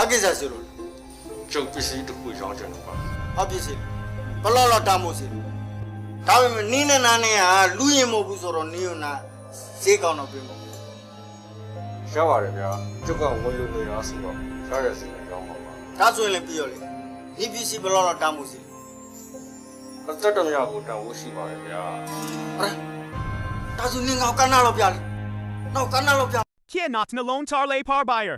ဘာကိစ္စရှိလို့လဲကျုပ်ပစ္စည်းတစ်ခုရောင်းချင်လို့ပါဘာပစ္စည်းလဲဘယ်လောက်လောက်တမ်းမို့စီလဲဒါပေမဲ့နင်းနဲ့နားနဲ့ကလူရင်မဟုတ်ဘူးဆိုတော့နင်းရနာဈေးကောင်းတော့ပြင်မို့ရပါတယ်ဗျာကျုပ်ကဝယ်လို့နေရဆိုတော့ရရစီနဲ့ရောင်းပါပါဒါဆိုရင်လည်းပြီးရောလေဒီပစ္စည်းဘယ်လောက်လောက်တမ်းမို့စီလဲအသက်တမရကိုတန်ဖို့ရှိပါတယ်ဗျာဟဲ့ဒါဆိုနင်းကောက်ကန်းနာလောက်ပြလေနောက်ကန်းနာလောက်ပြ Kia not na lone tar lay par buyer.